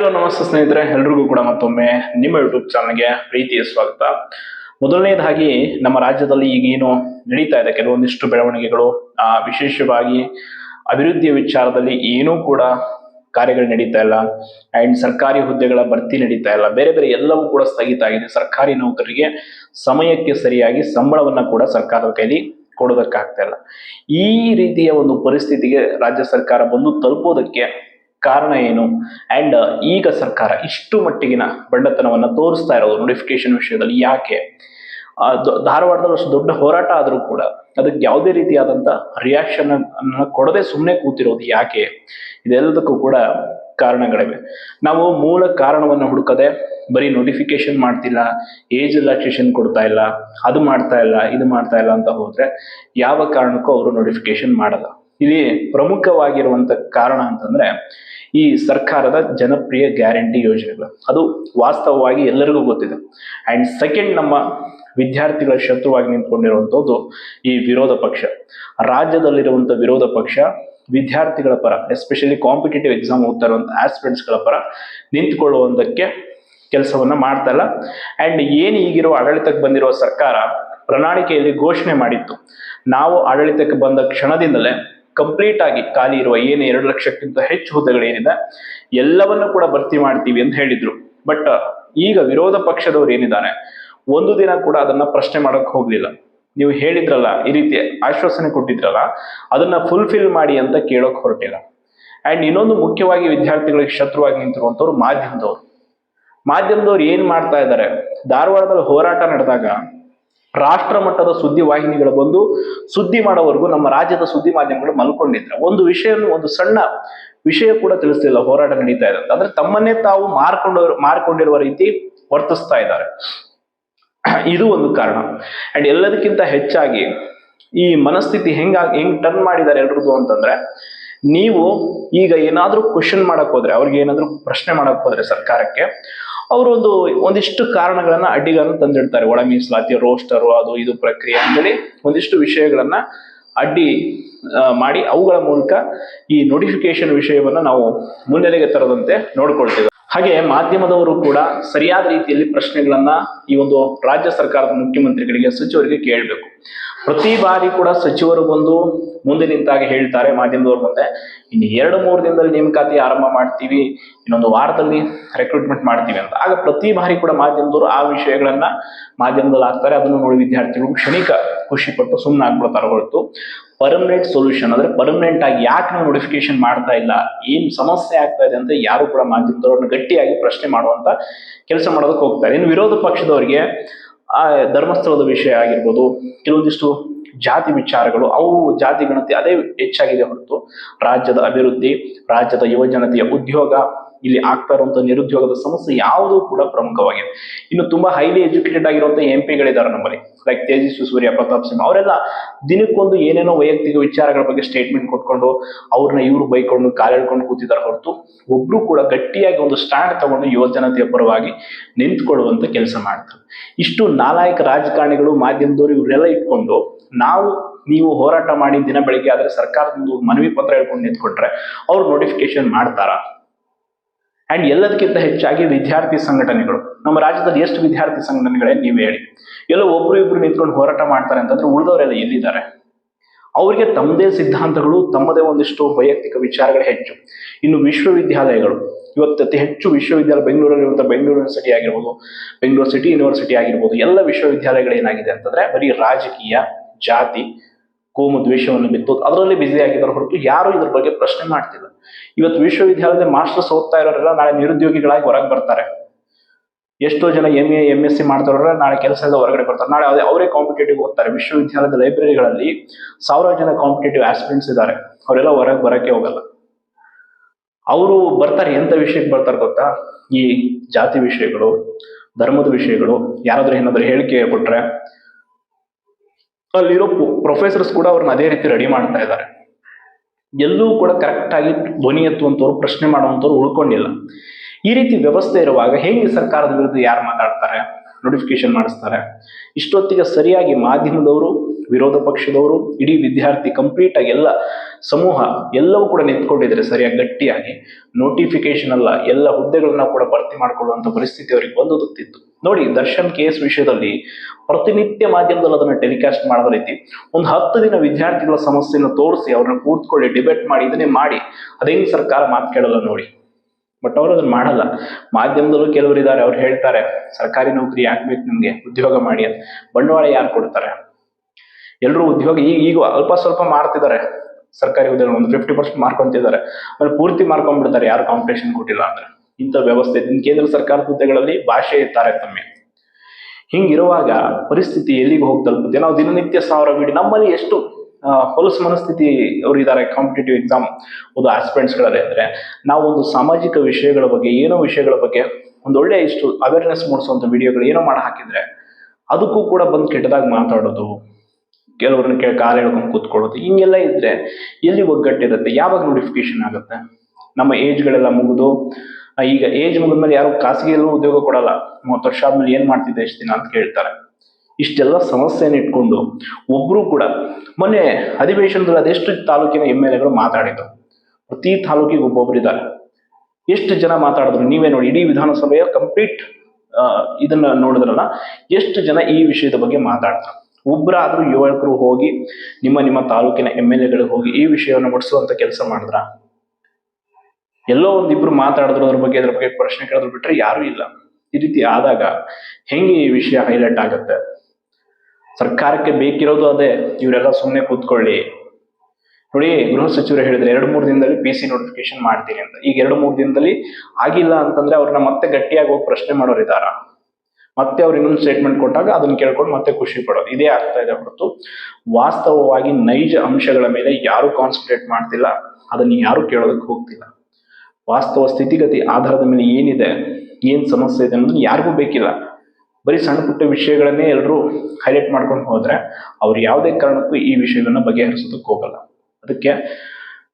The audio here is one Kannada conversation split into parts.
ಹಲೋ ನಮಸ್ತೆ ಸ್ನೇಹಿತರೆ, ಎಲ್ರಿಗೂ ಕೂಡ ಮತ್ತೊಮ್ಮೆ ನಿಮ್ಮ ಯೂಟ್ಯೂಬ್ ಚಾನಲ್ಗೆ ಪ್ರೀತಿಯ ಸ್ವಾಗತ. ಮೊದಲನೇದಾಗಿ, ನಮ್ಮ ರಾಜ್ಯದಲ್ಲಿ ಈಗೇನು ನಡೀತಾ ಇದೆ? ಕೆಲವೊಂದಿಷ್ಟು ಬೆಳವಣಿಗೆಗಳು ವಿಶೇಷವಾಗಿ ಅಭಿವೃದ್ಧಿಯ ವಿಚಾರದಲ್ಲಿ ಏನೂ ಕೂಡ ಕಾರ್ಯಗಳು ನಡೀತಾ ಇಲ್ಲ. ಅಂಡ್ ಸರ್ಕಾರಿ ಹುದ್ದೆಗಳ ಭರ್ತಿ ನಡೀತಾ ಇಲ್ಲ. ಬೇರೆ ಬೇರೆ ಎಲ್ಲವೂ ಕೂಡ ಸ್ಥಗಿತ ಆಗಿದೆ. ಸರ್ಕಾರಿ ನೌಕರರಿಗೆ ಸಮಯಕ್ಕೆ ಸರಿಯಾಗಿ ಸಂಬಳವನ್ನ ಕೂಡ ಸರ್ಕಾರದ ಕೈಲಿ ಕೊಡೋದಕ್ಕಾಗ್ತಾ ಇಲ್ಲ. ಈ ರೀತಿಯ ಒಂದು ಪರಿಸ್ಥಿತಿಗೆ ರಾಜ್ಯ ಸರ್ಕಾರ ಬಂದು ತಲುಪೋದಕ್ಕೆ ಕಾರಣ ಏನು? ಅಂಡ್ ಈಗ ಸರ್ಕಾರ ಇಷ್ಟು ಮಟ್ಟಿಗಿನ ಬಂಡತನವನ್ನ ತೋರಿಸ್ತಾ ಇರೋದು ನೋಟಿಫಿಕೇಶನ್ ವಿಷಯದಲ್ಲಿ ಯಾಕೆ? ಧಾರವಾಡದಲ್ಲಿ ಅಷ್ಟು ದೊಡ್ಡ ಹೋರಾಟ ಆದರೂ ಕೂಡ ಅದಕ್ಕೆ ಯಾವುದೇ ರೀತಿಯಾದಂತ ರಿಯಾಕ್ಷನ್ ಅನ್ನ ಕೊಡದೆ ಸುಮ್ಮನೆ ಕೂತಿರೋದು ಯಾಕೆ? ಇದೆಲ್ಲದಕ್ಕೂ ಕೂಡ ಕಾರಣಗಳಿವೆ. ನಾವು ಮೂಲ ಕಾರಣವನ್ನು ಹುಡುಕದೆ ಬರೀ ನೋಟಿಫಿಕೇಶನ್ ಮಾಡ್ತಿಲ್ಲ ಏಜ್ ರಿಲ್ಯಾಕ್ಸೇಷನ್ ಕೊಡ್ತಾ ಇಲ್ಲ, ಅದು ಮಾಡ್ತಾ ಇಲ್ಲ, ಇದು ಮಾಡ್ತಾ ಇಲ್ಲ ಅಂತ ಹೋದ್ರೆ ಯಾವ ಕಾರಣಕ್ಕೂ ಅವರು ನೋಟಿಫಿಕೇಶನ್ ಮಾಡಲ್ಲ. ಇಲ್ಲಿ ಪ್ರಮುಖವಾಗಿರುವಂತ ಕಾರಣ ಅಂತಂದ್ರೆ ಈ ಸರ್ಕಾರದ ಜನಪ್ರಿಯ ಗ್ಯಾರಂಟಿ ಯೋಜನೆಗಳು. ಅದು ವಾಸ್ತವವಾಗಿ ಎಲ್ಲರಿಗೂ ಗೊತ್ತಿದೆ. ಅಂಡ್ ಸೆಕೆಂಡ್ ನಮ್ಮ ವಿದ್ಯಾರ್ಥಿಗಳ ಶತ್ರುವಾಗಿ ನಿಂತ್ಕೊಂಡಿರುವಂತದ್ದು ಈ ವಿರೋಧ ಪಕ್ಷ. ರಾಜ್ಯದಲ್ಲಿರುವಂತ ವಿರೋಧ ಪಕ್ಷ ವಿದ್ಯಾರ್ಥಿಗಳ ಪರ ಎಸ್ಪೆಷಲಿ ಕಾಂಪಿಟೇಟಿವ್ ಎಕ್ಸಾಮ್ ಓದ್ತಾ ಆಸ್ಪಿರೆಂಟ್ಸ್ಗಳ ಪರ ನಿಂತ್ಕೊಳ್ಳುವಂತಕ್ಕೆ ಕೆಲಸವನ್ನ ಮಾಡ್ತಾ ಇಲ್ಲ. ಅಂಡ್ ಏನು ಈಗಿರೋ ಆಡಳಿತಕ್ಕೆ ಬಂದಿರುವ ಸರ್ಕಾರ ಪ್ರಣಾಳಿಕೆಯಲ್ಲಿ ಘೋಷಣೆ ಮಾಡಿತ್ತು. ನಾವು ಆಡಳಿತಕ್ಕೆ ಬಂದ ಕ್ಷಣದಿಂದಲೇ ಕಂಪ್ಲೀಟ್ ಆಗಿ ಖಾಲಿ ಇರುವ ಏನು ಎರಡು ಲಕ್ಷಕ್ಕಿಂತ ಹೆಚ್ಚು ಹುದ್ದೆಗಳೇನಿದೆ ಎಲ್ಲವನ್ನು ಕೂಡ ಭರ್ತಿ ಮಾಡ್ತೀವಿ ಅಂತ ಹೇಳಿದ್ರು. ಬಟ್ ಈಗ ವಿರೋಧ ಪಕ್ಷದವ್ರು ಏನಿದ್ದಾರೆ, ಒಂದು ದಿನ ಕೂಡ ಅದನ್ನ ಪ್ರಶ್ನೆ ಮಾಡಕ್ ಹೋಗ್ಲಿಲ್ಲ. ನೀವು ಹೇಳಿದ್ರಲ್ಲ, ಈ ರೀತಿ ಆಶ್ವಾಸನೆ ಕೊಟ್ಟಿದ್ರಲ್ಲ, ಅದನ್ನ ಫುಲ್ಫಿಲ್ ಮಾಡಿ ಅಂತ ಕೇಳೋಕ್ ಹೊರಟಿಲ್ಲ. ಅಂಡ್ ಇನ್ನೊಂದು ಮುಖ್ಯವಾಗಿ ವಿದ್ಯಾರ್ಥಿಗಳಿಗೆ ಶತ್ರುವಾಗಿ ನಿಂತಿರುವಂತವ್ರು ಮಾಧ್ಯಮದವರು. ಮಾಧ್ಯಮದವ್ರು ಏನ್ ಮಾಡ್ತಾ ಇದ್ದಾರೆ, ಧಾರವಾಡದಲ್ಲಿ ಹೋರಾಟ ನಡೆದಾಗ ರಾಷ್ಟ್ರ ಮಟ್ಟದ ಸುದ್ದಿ ವಾಹಿನಿಗಳು ಬಂದು ಸುದ್ದಿ ಮಾಡೋವರೆಗೂ ನಮ್ಮ ರಾಜ್ಯದ ಸುದ್ದಿ ಮಾಧ್ಯಮಗಳು ಮಲ್ಕೊಂಡಿದ್ರೆ. ಒಂದು ವಿಷಯವನ್ನು ಒಂದು ಸಣ್ಣ ವಿಷಯ ಕೂಡ ತಿಳಿಸ್ತಿಲ್ಲ ಹೋರಾಟ ನಡೀತಾ ಇದೆ. ಅಂದ್ರೆ ತಮ್ಮನ್ನೇ ತಾವು ಮಾರ್ಕೊಂಡ, ಮಾರ್ಕೊಂಡಿರುವ ರೀತಿ ವರ್ತಿಸ್ತಾ ಇದ್ದಾರೆ. ಇದು ಒಂದು ಕಾರಣ. ಅಂಡ್ ಎಲ್ಲದಕ್ಕಿಂತ ಹೆಚ್ಚಾಗಿ ಈ ಮನಸ್ಥಿತಿ ಹೆಂಗ ಹೆಂಗ್ ಟರ್ನ್ ಮಾಡಿದ್ದಾರೆ ಎಲ್ರದ್ದು ಅಂತಂದ್ರೆ, ನೀವು ಈಗ ಏನಾದ್ರೂ ಕ್ವಶನ್ ಮಾಡಕ್ ಹೋದ್ರೆ, ಅವ್ರಿಗೆ ಏನಾದ್ರೂ ಪ್ರಶ್ನೆ ಮಾಡಕ್ ಹೋದ್ರೆ ಸರ್ಕಾರಕ್ಕೆ ಅವರು ಒಂದು ಒಂದಿಷ್ಟು ಕಾರಣಗಳನ್ನ ಅಡ್ಡಿಗಳನ್ನು ತಂದಿಡ್ತಾರೆ. ಒಳ ಮೀಸಲಾತಿ, ರೋಸ್ಟರು, ಅದು ಇದು ಪ್ರಕ್ರಿಯೆ ಅಂತೇಳಿ ಒಂದಿಷ್ಟು ವಿಷಯಗಳನ್ನ ಅಡ್ಡಿ ಮಾಡಿ ಅವುಗಳ ಮೂಲಕ ಈ ನೋಟಿಫಿಕೇಶನ್ ವಿಷಯವನ್ನ ನಾವು ಮುನ್ನೆಲೆಗೆ ತರದಂತೆ ನೋಡ್ಕೊಳ್ತೇವೆ. ಹಾಗೆ ಮಾಧ್ಯಮದವರು ಕೂಡ ಸರಿಯಾದ ರೀತಿಯಲ್ಲಿ ಪ್ರಶ್ನೆಗಳನ್ನ ಈ ಒಂದು ರಾಜ್ಯ ಸರ್ಕಾರದ ಮುಖ್ಯಮಂತ್ರಿಗಳಿಗೆ, ಸಚಿವರಿಗೆ ಕೇಳಬೇಕು. ಪ್ರತಿ ಬಾರಿ ಕೂಡ ಸಚಿವರು ಬಂದು ಮುಂದೆ ನಿಂತಾಗ ಹೇಳ್ತಾರೆ ಮಾಧ್ಯಮದವ್ರ ಮುಂದೆ. ಇನ್ನು ಎರಡು, ಮೂರು ದಿನದಲ್ಲಿ ನೇಮಕಾತಿ ಆರಂಭ ಮಾಡ್ತೀವಿ, ಇನ್ನೊಂದು ವಾರದಲ್ಲಿ ರೆಕ್ರೂಟ್ಮೆಂಟ್ ಮಾಡ್ತೀವಿ ಅಂತ. ಆಗ ಪ್ರತಿ ಬಾರಿ ಕೂಡ ಮಾಧ್ಯಮದವರು ಆ ವಿಷಯಗಳನ್ನ ಮಾಧ್ಯಮದಲ್ಲಿ ಹಾಕ್ತಾರೆ ಅದನ್ನು ನೋಡಿ ವಿದ್ಯಾರ್ಥಿಗಳು ಕ್ಷಣಿಕ ಖುಷಿ ಪಟ್ಟು ಸುಮ್ಮನೆ ಆಗ್ಬಿಡ್ತಾರೆ ಹೊರತು. ಪರ್ಮನೆಂಟ್ ಸೊಲ್ಯೂಷನ್ ಅಂದ್ರೆ ಪರ್ಮನೆಂಟ್ ಆಗಿ ಯಾಕೆ ನಾವು ನೋಟಿಫಿಕೇಶನ್ ಮಾಡ್ತಾ ಇಲ್ಲ, ಏನ್ ಸಮಸ್ಯೆ ಆಗ್ತಾ ಇದೆ ಅಂತ ಯಾರು ಕೂಡ ಮಾಧ್ಯಮದವ್ರನ್ನ ಗಟ್ಟಿಯಾಗಿ ಪ್ರಶ್ನೆ ಮಾಡುವಂತ ಕೆಲಸ ಮಾಡೋದಕ್ಕೆ ಹೋಗ್ತಾರೆ. ಇನ್ನು ವಿರೋಧ ಪಕ್ಷದವರಿಗೆ, ಆ, ಧರ್ಮಸ್ಥಳದ ವಿಷಯ ಆಗಿರ್ಬೋದು, ಕೆಲವೊಂದಿಷ್ಟು ಜಾತಿ ವಿಚಾರಗಳು, ಅವು ಜಾತಿ ಗಣತಿ ಅದೇ ಹೆಚ್ಚಾಗಿದೆ ಹೊರತು ರಾಜ್ಯದ ಅಭಿವೃದ್ಧಿ, ರಾಜ್ಯದ ಯುವಜನತೆಯ ಉದ್ಯೋಗ ಇಲ್ಲಿ ಆಗ್ತಾ ಇರುವಂತಹ ನಿರುದ್ಯೋಗದ ಸಮಸ್ಯೆ ಯಾವುದು ಕೂಡ ಪ್ರಮುಖವಾಗಿದೆ. ಇನ್ನು ತುಂಬಾ ಹೈಲಿ ಎಜುಕೇಟೆಡ್ ಆಗಿರುವಂತ ಎಂ ಪಿಗಳಿದ್ದಾರೆ ನಮ್ಮಲ್ಲಿ. ಲೈಕ್ ತೇಜಸ್ವಿ ಸೂರ್ಯ, ಪ್ರತಾಪ್ ಸಿಂಹ, ಅವರೆಲ್ಲ ದಿನಕ್ಕೊಂದು ಏನೇನೋ ವೈಯಕ್ತಿಕ ವಿಚಾರಗಳ ಬಗ್ಗೆ ಸ್ಟೇಟ್ಮೆಂಟ್ ಕೊಟ್ಕೊಂಡು ಅವ್ರನ್ನ ಇವ್ರು ಬೈಕೊಂಡು ಕಾಲೆಳ್ಕೊಂಡು ಕೂತಿದ್ದಾರೆ ಹೊರತು ಒಬ್ರು ಕೂಡ ಗಟ್ಟಿಯಾಗಿ ಒಂದು ಸ್ಟ್ಯಾಂಡ್ ತಗೊಂಡು ಯುವಜನತೆಯ ಪರವಾಗಿ ನಿಂತ್ಕೊಳ್ಳುವಂತ ಕೆಲಸ ಮಾಡ್ತಾರೆ. ಇಷ್ಟು ನಾಲಾಯಕ ರಾಜಕಾರಣಿಗಳು ಮಾಧ್ಯಮದವರು ಇವರೆಲ್ಲ ಇಟ್ಕೊಂಡು ನಾವು ನೀವು ಹೋರಾಟ ಮಾಡಿ ದಿನ ಬೆಳಿಗ್ಗೆ ಆದ್ರೆ ಸರ್ಕಾರದಿಂದ ಮನವಿ ಪತ್ರ ಹೇಳ್ಕೊಂಡು ನಿಂತ್ಕೊಂಡ್ರೆ ಅವ್ರು ನೋಟಿಫಿಕೇಶನ್ ಮಾಡ್ತಾರ? ಅಂಡ್ ಎಲ್ಲದಕ್ಕಿಂತ ಹೆಚ್ಚಾಗಿ ವಿದ್ಯಾರ್ಥಿ ಸಂಘಟನೆಗಳು. ನಮ್ಮ ರಾಜ್ಯದಲ್ಲಿ ಎಷ್ಟು ವಿದ್ಯಾರ್ಥಿ ಸಂಘಟನೆಗಳೇ ನೀವು ಹೇಳಿ. ಎಲ್ಲೋ ಒಬ್ರು ಇಬ್ರು ನಿಂತ್ಕೊಂಡು ಹೋರಾಟ ಮಾಡ್ತಾರೆ ಅಂತಂದ್ರೆ ಉಳಿದವರೆಲ್ಲ ಎಲ್ಲಿದ್ದಾರೆ? ಅವರಿಗೆ ತಮ್ಮದೇ ಸಿದ್ಧಾಂತಗಳು, ತಮ್ಮದೇ ಒಂದಿಷ್ಟು ವೈಯಕ್ತಿಕ ವಿಚಾರಗಳು ಹೆಚ್ಚು. ಇನ್ನು ವಿಶ್ವವಿದ್ಯಾಲಯಗಳು. ಇವತ್ತು ಅತಿ ಹೆಚ್ಚು ವಿಶ್ವವಿದ್ಯಾಲಯ ಬೆಂಗಳೂರಲ್ಲಿರುವಂಥ ಬೆಂಗಳೂರು ಯೂನಿವರ್ಸಿಟಿ ಆಗಿರ್ಬೋದು, ಬೆಂಗಳೂರು ಸಿಟಿ ಯೂನಿವರ್ಸಿಟಿ ಆಗಿರ್ಬೋದು, ಎಲ್ಲ ವಿಶ್ವವಿದ್ಯಾಲಯಗಳು ಏನಾಗಿದೆ ಅಂತಂದ್ರೆ ಬರೀ ರಾಜಕೀಯ, ಜಾತಿ, ಕೋಮು ದ್ವೇಷವನ್ನು ಬಿತ್ತು ಅದರಲ್ಲಿ ಬ್ಯುಸಿ ಆಗಿದ್ದಾರೆ ಹೊರತು ಯಾರು ಇದ್ರ ಬಗ್ಗೆ ಪ್ರಶ್ನೆ ಮಾಡ್ತಿಲ್ಲ. ಇವತ್ತು ವಿಶ್ವವಿದ್ಯಾಲಯದ ಮಾಸ್ಟರ್ಸ್ ಓದ್ತಾ ಇರೋರೆಲ್ಲ ನಾಳೆ ನಿರುದ್ಯೋಗಿಗಳಾಗಿ ಹೊರಗೆ ಬರ್ತಾರೆ. ಎಷ್ಟೋ ಜನ M A M S C ಮಾಡ್ತಾರ ನಾಳೆ ಕೆಲಸದ ಹೊರಗಡೆ ಬರ್ತಾರೆ. ನಾಳೆ ಅದೇ ಅವರೇ ಕಾಂಪಿಟೇಟಿವ್ ಓದ್ತಾರೆ. ವಿಶ್ವವಿದ್ಯಾಲಯದ ಲೈಬ್ರರಿಗಳಲ್ಲಿ ಸಾವಿರಾರು ಜನ ಕಾಂಪಿಟೇಟಿವ್ ಆಸ್ಪಿರೆಂಟ್ಸ್ ಇದ್ದಾರೆ. ಅವರೆಲ್ಲ ಹೊರಗೆ ಬರೋಕ್ಕೆ ಹೋಗಲ್ಲ. ಅವರು ಬರ್ತಾರೆ ಎಂಥ ವಿಷಯಕ್ಕೆ ಬರ್ತಾರೆ ಗೊತ್ತಾ? ಈ ಜಾತಿ ವಿಷಯಗಳು, ಧರ್ಮದ ವಿಷಯಗಳು, ಯಾರಾದರೂ ಏನಾದರೂ ಹೇಳಿಕೆ ಕೊಟ್ರೆ ಅಲ್ಲಿರೋ ಪ್ರೊಫೆಸರ್ಸ್ ಕೂಡ ಅವ್ರನ್ನ ಅದೇ ರೀತಿ ರೆಡಿ ಮಾಡ್ತಾ ಇದ್ದಾರೆ. ಎಲ್ಲೂ ಕೂಡ ಕರೆಕ್ಟಾಗಿ ಧ್ವನಿ ಎತ್ತುವಂಥವ್ರು ಪ್ರಶ್ನೆ ಮಾಡುವಂಥವ್ರು ಉಳ್ಕೊಂಡಿಲ್ಲ. ಈ ರೀತಿ ವ್ಯವಸ್ಥೆ ಇರುವಾಗ ಹೇಗೆ ಸರ್ಕಾರದ ವಿರುದ್ಧ ಯಾರು ಮಾತಾಡ್ತಾರೆ ನೋಟಿಫಿಕೇಶನ್ ಮಾಡಿಸ್ತಾರೆ? ಇಷ್ಟೊತ್ತಿಗೆ ಸರಿಯಾಗಿ ಮಾಧ್ಯಮದವರು, ವಿರೋಧ ಪಕ್ಷದವರು, ಇಡೀ ವಿದ್ಯಾರ್ಥಿ ಕಂಪ್ಲೀಟ್ ಆಗಿ ಎಲ್ಲ ಸಮೂಹ ಎಲ್ಲವೂ ಕೂಡ ನಿಂತ್ಕೊಂಡಿದ್ರೆ ಸರಿಯಾಗಿ ಗಟ್ಟಿಯಾಗಿ. ನೋಟಿಫಿಕೇಶನ್ ಅಲ್ಲ, ಎಲ್ಲ ಹುದ್ದೆಗಳನ್ನ ಕೂಡ ಭರ್ತಿ ಮಾಡಿಕೊಳ್ಳುವಂತ ಪರಿಸ್ಥಿತಿ ಅವರಿಗೆ ಬಂದೊದಗ್ತಿತ್ತು ನೋಡಿ, ದರ್ಶನ್ ಕೇಸ್ ವಿಷಯದಲ್ಲಿ ಪ್ರತಿನಿತ್ಯ ಮಾಧ್ಯಮದಲ್ಲಿ ಅದನ್ನ ಟೆಲಿಕಾಸ್ಟ್ ಮಾಡೋ ರೀತಿ ಒಂದು ಹತ್ತು ದಿನ ವಿದ್ಯಾರ್ಥಿಗಳ ಸಮಸ್ಯೆಯನ್ನು ತೋರಿಸಿ ಅವ್ರನ್ನ ಕೂತ್ಕೊಳ್ಳಿ ಡಿಬೇಟ್ ಮಾಡಿ, ಇದನ್ನೇ ಮಾಡಿ. ಅದೇನು ಸರ್ಕಾರ ಮಾತು ಕೇಳಲ್ಲ ನೋಡಿ. ಬಟ್ ಅವರು ಅದನ್ನ ಮಾಡಲ್ಲ. ಮಾಧ್ಯಮದಲ್ಲೂ ಕೆಲವರು ಇದ್ದಾರೆ, ಅವ್ರು ಹೇಳ್ತಾರೆ, ಸರ್ಕಾರಿ ನೌಕರಿ ಯಾಕೆ ಬೇಕು ನಿಮ್ಗೆ? ಉದ್ಯೋಗ ಮಾಡಿ ಅಂತ. ಬಂಡವಾಳ ಯಾರು ಕೊಡ್ತಾರೆ? ಎಲ್ಲರೂ ಉದ್ಯೋಗ, ಈಗ ಈಗ ಅಲ್ಪ ಸ್ವಲ್ಪ ಮಾಡ್ತಿದ್ದಾರೆ. ಸರ್ಕಾರಿ ಹುದ್ದೆಗಳು ಒಂದು ಫಿಫ್ಟಿ ಪರ್ಸೆಂಟ್ ಮಾರ್ಕೊಂತಿದ್ದಾರೆ ಪೂರ್ತಿ ಮಾರ್ಕೊಂಡ್ಬಿಡ್ತಾರೆ ಯಾರು ಕಾಂಪಿಟೇಷನ್ ಕೊಟ್ಟಿಲ್ಲ ಅಂದ್ರೆ. ಇಂಥ ವ್ಯವಸ್ಥೆ ಕೇಂದ್ರ ಸರ್ಕಾರದ ಹುದ್ದೆಗಳಲ್ಲಿ ಭಾಷೆ ತಾರತಮ್ಯ. ಹಿಂಗಿರುವಾಗ ಪರಿಸ್ಥಿತಿ ಎಲ್ಲಿಗೆ ಹೋಗಿ ತಲುಪುತ್ತೆ? ನಾವು ದಿನನಿತ್ಯ ಸಾವಿರ ಬಿಡಿ ನಮ್ಮಲ್ಲಿ ಎಷ್ಟು ಹೊಲಸ್ ಹೊಲಸು ಮನಸ್ಥಿತಿ ಅವರು ಇದ್ದಾರೆ ಕಾಂಪಿಟೇಟಿವ್ ಎಕ್ಸಾಮ್ ಒಂದು ಆಸ್ಪಿರೆಂಟ್ಸ್ಗಳಲ್ಲಿ ಅಂದ್ರೆ, ನಾವು ಒಂದು ಸಾಮಾಜಿಕ ವಿಷಯಗಳ ಬಗ್ಗೆ, ಏನೋ ವಿಷಯಗಳ ಬಗ್ಗೆ ಒಂದು ಒಳ್ಳೆ ಇಷ್ಟು ಅವೇರ್ನೆಸ್ ಮೂಡಿಸುವಂತ ವಿಡಿಯೋಗಳು ಏನೋ ಮಾಡಿ ಹಾಕಿದ್ರೆ, ಅದಕ್ಕೂ ಕೂಡ ಬಂದು ಕೆಟ್ಟದಾಗಿ ಮಾತಾಡೋದು ಕೆಲವ್ರನ್ನ ಕೇಳಿ ಕಾಲು ಹೇಳ್ಕೊಂಡು ಕೂತ್ಕೊಳ್ಳೋದು ಹಿಂಗೆಲ್ಲ ಇದ್ರೆ ಎಲ್ಲಿ ಒಗ್ಗಟ್ಟಿರುತ್ತೆ? ಯಾವಾಗ ನೋಟಿಫಿಕೇಶನ್ ಆಗುತ್ತೆ? ನಮ್ಮ ಏಜ್ಗಳೆಲ್ಲ ಮುಗಿದು ಆ, ಈಗ ಏಜ್ ಮುಗಿದ್ಮೇಲೆ ಯಾರು ಖಾಸಗಿಯಲ್ಲೂ ಉದ್ಯೋಗ ಕೊಡಲ್ಲ. ಮೂವತ್ತು ವರ್ಷ ಆದ್ಮೇಲೆ ಏನ್ ಮಾಡ್ತಿದ್ದೆ ಎಷ್ಟು ದಿನ ಅಂತ ಕೇಳ್ತಾರೆ. ಇಷ್ಟೆಲ್ಲ ಸಮಸ್ಯೆನ ಇಟ್ಕೊಂಡು ಒಬ್ರು ಕೂಡ ಮೊನ್ನೆ ಅಧಿವೇಶನದಲ್ಲಿ ಅದೆಷ್ಟು ತಾಲೂಕಿನ ಎಂ ಎಲ್ ಎಗಳು ಮಾತಾಡಿದ್ರು. ಪ್ರತಿ ತಾಲೂಕಿಗೆ ಒಬ್ಬೊಬ್ರು ಇದ್ದಾರೆ. ಎಷ್ಟು ಜನ ಮಾತಾಡಿದ್ರು? ನೀವೇ ನೋಡಿ ಇಡೀ ವಿಧಾನಸಭೆಯ ಕಂಪ್ಲೀಟ್ ಇದನ್ನ ನೋಡಿದ್ರಲ್ಲ ಎಷ್ಟು ಜನ ಈ ವಿಷಯದ ಬಗ್ಗೆ ಮಾತಾಡ್ತಾರೆ? ಒಬ್ಬರಾದ್ರೂ ಯುವಕರು ಹೋಗಿ ನಿಮ್ಮ ನಿಮ್ಮ ತಾಲೂಕಿನ ಎಂ ಎಲ್ ಎಗಳಿಗೆ ಹೋಗಿ ಈ ವಿಷಯವನ್ನು ಮುಡಿಸುವಂತ ಕೆಲಸ ಮಾಡಿದ್ರ? ಎಲ್ಲೋ ಒಂದಿಬ್ರು ಮಾತಾಡಿದ್ರು ಅದ್ರ ಬಗ್ಗೆ ಅದ್ರ ಬಗ್ಗೆ ಪ್ರಶ್ನೆ ಕೇಳಿದ್ರು ಬಿಟ್ರೆ ಯಾರು ಇಲ್ಲ. ಈ ರೀತಿ ಆದಾಗ ಹೆಂಗೆ ಈ ವಿಷಯ ಹೈಲೈಟ್ ಆಗುತ್ತೆ? ಸರ್ಕಾರಕ್ಕೆ ಬೇಕಿರೋದು ಅದೇ, ಇವರೆಲ್ಲ ಸುಮ್ಮನೆ ಕೂತ್ಕೊಳ್ಳಿ. ನೋಡಿ, ಗೃಹ ಸಚಿವರು ಹೇಳಿದ್ರೆ ಎರಡು ಮೂರು ದಿನದಲ್ಲಿ ಪಿ ಸಿ ನೋಟಿಫಿಕೇಶನ್ ಮಾಡ್ತೀನಿ ಅಂತ. ಈಗ ಎರಡು ಮೂರು ದಿನದಲ್ಲಿ ಆಗಿಲ್ಲ ಅಂತಂದ್ರೆ ಅವ್ರನ್ನ ಮತ್ತೆ ಗಟ್ಟಿಯಾಗಿ ಹೋಗಿ ಪ್ರಶ್ನೆ ಮಾಡೋರು ಇದಾರ ಮತ್ತೆ ಅವ್ರು ಇನ್ನೊಂದು ಸ್ಟೇಟ್ಮೆಂಟ್ ಕೊಟ್ಟಾಗ ಅದನ್ನ ಕೇಳ್ಕೊಂಡು ಮತ್ತೆ ಖುಷಿ ಪಡೋದು. ಇದೇ ಆಗ್ತಾ ಇದೆ ಹೊರತು. ವಾಸ್ತವವಾಗಿ ನೈಜ ಅಂಶಗಳ ಮೇಲೆ ಯಾರು ಕಾನ್ಸಂಟ್ರೇಟ್ ಮಾಡ್ತಿಲ್ಲ. ಅದನ್ನ ಯಾರು ಕೇಳೋದಕ್ಕೆ ಹೋಗ್ತಿಲ್ಲ. ವಾಸ್ತವ ಸ್ಥಿತಿಗತಿ ಆಧಾರದ ಮೇಲೆ ಏನಿದೆ, ಏನ್ ಸಮಸ್ಯೆ ಇದೆ ಅನ್ನೋದನ್ನ ಯಾರಿಗೂ ಬೇಕಿಲ್ಲ. ಬರೀ ಸಣ್ಣ ಪುಟ್ಟ ವಿಷಯಗಳನ್ನೇ ಎಲ್ಲರೂ ಹೈಲೈಟ್ ಮಾಡ್ಕೊಂಡು ಹೋದ್ರೆ ಅವ್ರು ಯಾವುದೇ ಕಾರಣಕ್ಕೂ ಈ ವಿಷಯಗಳನ್ನ ಬಗೆಹರಿಸೋದಕ್ಕೆ ಹೋಗಲ್ಲ. ಅದಕ್ಕೆ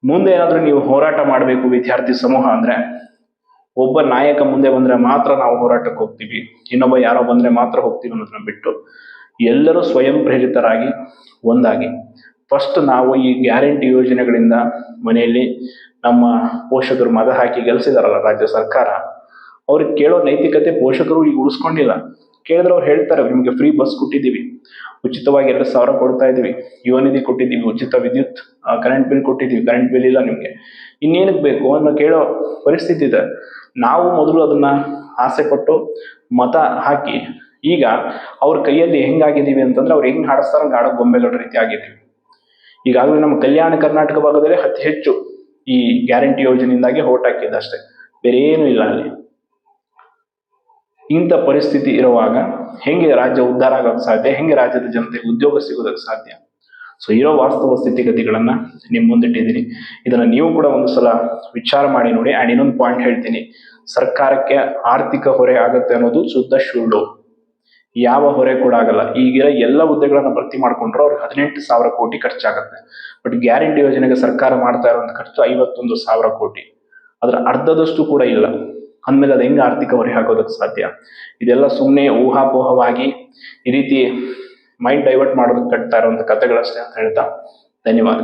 ಮುಂದೆ ಏನಾದರೂ ನೀವು ಹೋರಾಟ ಮಾಡಬೇಕು ವಿದ್ಯಾರ್ಥಿ ಸಮೂಹ ಅಂದ್ರೆ ಒಬ್ಬ ನಾಯಕ ಮುಂದೆ ಬಂದ್ರೆ ಮಾತ್ರ ನಾವು ಹೋರಾಟಕ್ಕೆ ಹೋಗ್ತೀವಿ. ಇನ್ನೊಬ್ಬ ಯಾರೋ ಬಂದ್ರೆ ಮಾತ್ರ ಹೋಗ್ತೀವಿ ಅನ್ನೋದನ್ನ ಬಿಟ್ಟು ಎಲ್ಲರೂ ಸ್ವಯಂ ಪ್ರೇರಿತರಾಗಿ ಒಂದಾಗಿ. ಫಸ್ಟ್ ನಾವು ಈ ಗ್ಯಾರಂಟಿ ಯೋಜನೆಗಳಿಂದ ಮನೆಯಲ್ಲಿ ನಮ್ಮ ಪೋಷಕರು ಮಗ ಹಾಕಿ ಗೆಲ್ಸಿದಾರಲ್ಲ ರಾಜ್ಯ ಸರ್ಕಾರ, ಅವ್ರಿಗೆ ಕೇಳೋ ನೈತಿಕತೆ ಪೋಷಕರು ಈಗ ಉಳಿಸ್ಕೊಂಡಿಲ್ಲ. ಕೇಳಿದ್ರೆ ಅವ್ರು ಹೇಳ್ತಾರೆ, ನಿಮ್ಗೆ ಫ್ರೀ ಬಸ್ ಕೊಟ್ಟಿದ್ದೀವಿ. ಉಚಿತವಾಗಿ ಎರಡು ಸಾವಿರ ಕೊಡ್ತಾ ಇದೀವಿ ಯುವ ನಿಧಿ ಕೊಟ್ಟಿದ್ದೀವಿ, ಉಚಿತ ವಿದ್ಯುತ್ ಕರೆಂಟ್ ಬಿಲ್ ಕೊಟ್ಟಿದ್ದೀವಿ ಕರೆಂಟ್ ಬಿಲ್ ಇಲ್ಲ ನಿಮ್ಗೆ. ಇನ್ನೇನಕ್ಕೆ ಬೇಕು? ಅನ್ನೋ ಕೇಳೋ ಪರಿಸ್ಥಿತಿ ಇದೆ. ನಾವು ಮೊದಲು ಅದನ್ನ ಆಸೆ ಪಟ್ಟು ಮತ ಹಾಕಿ, ಈಗ ಅವ್ರ ಕೈಯಲ್ಲಿ ಹೆಂಗಾಗಿದ್ದೀವಿ ಅಂತಂದ್ರೆ ಅವ್ರು ಹೆಂಗ್ ಹಾಡಿಸ್ತಾರ ಆಡೋ ಗೊಂಬೆಗಳ ರೀತಿ ಆಗಿದ್ದೀವಿ. ಈಗಾಗಲೇ ನಮ್ಮ ಕಲ್ಯಾಣ ಕರ್ನಾಟಕ ಭಾಗದಲ್ಲಿ ಅತಿ ಹೆಚ್ಚು ಈ ಗ್ಯಾರಂಟಿ ಯೋಜನೆಯಿಂದಾಗಿ ಹೋಟ್ ಹಾಕಿದ್ದಷ್ಟೇ ಬೇರೆ ಏನು ಇಲ್ಲ ಅಲ್ಲಿ. ಇಂಥ ಪರಿಸ್ಥಿತಿ ಇರುವಾಗ ಹೆಂಗೆ ರಾಜ್ಯ ಉದ್ಧಾರ ಆಗೋದಕ್ಕೆ ಸಾಧ್ಯ? ಹೆಂಗೆ ರಾಜ್ಯದ ಜನತೆಗೆ ಉದ್ಯೋಗ ಸಿಗೋದಕ್ಕೆ ಸಾಧ್ಯ? ಸೊ ಇರೋ ವಾಸ್ತವ ಸ್ಥಿತಿಗತಿಗಳನ್ನ ನಿಮ್ ಮುಂದಿಟ್ಟಿದ್ದೀನಿ ಇದನ್ನ ನೀವು ಕೂಡ ಒಂದು ಸಲ ವಿಚಾರ ಮಾಡಿ ನೋಡಿ. ಆ್ಯಂಡ್ ಇನ್ನೊಂದು ಪಾಯಿಂಟ್ ಹೇಳ್ತೀನಿ. ಸರ್ಕಾರಕ್ಕೆ ಆರ್ಥಿಕ ಹೊರೆ ಆಗುತ್ತೆ ಅನ್ನೋದು ಶುದ್ಧ ಸುಳ್ಳು ಯಾವ ಹೊರೆ ಕೂಡ ಆಗಲ್ಲ. ಈಗಿರೋ ಎಲ್ಲ ಹುದ್ದೆಗಳನ್ನ ಭರ್ತಿ ಮಾಡ್ಕೊಂಡ್ರು ಅವ್ರಿಗೆ ಹದಿನೆಂಟು ಸಾವಿರ ಕೋಟಿ ಖರ್ಚಾಗುತ್ತೆ. ಬಟ್ ಗ್ಯಾರಂಟಿ ಯೋಜನೆಗೆ ಸರ್ಕಾರ ಮಾಡ್ತಾ ಇರುವಂತ ಖರ್ಚು ಐವತ್ತೊಂದು ಸಾವಿರ ಕೋಟಿ. ಅದರ ಅರ್ಧದಷ್ಟು ಕೂಡ ಇಲ್ಲ. ಅಂದಮೇಲೆ ಅದು ಹೆಂಗೆ ಆರ್ಥಿಕ ಹೊರೆ ಹಾಕೋದಕ್ಕೆ ಸಾಧ್ಯ? ಇದೆಲ್ಲ ಸುಮ್ಮನೆ ಊಹಾಪೋಹವಾಗಿ ಈ ರೀತಿ ಮೈಂಡ್ ಡೈವರ್ಟ್ ಮಾಡೋದಕ್ಕೆ ಕಟ್ತಾ ಇರುವಂತ ಕಥೆಗಳಷ್ಟೇ ಅಂತ ಹೇಳ್ತಾ ಧನ್ಯವಾದ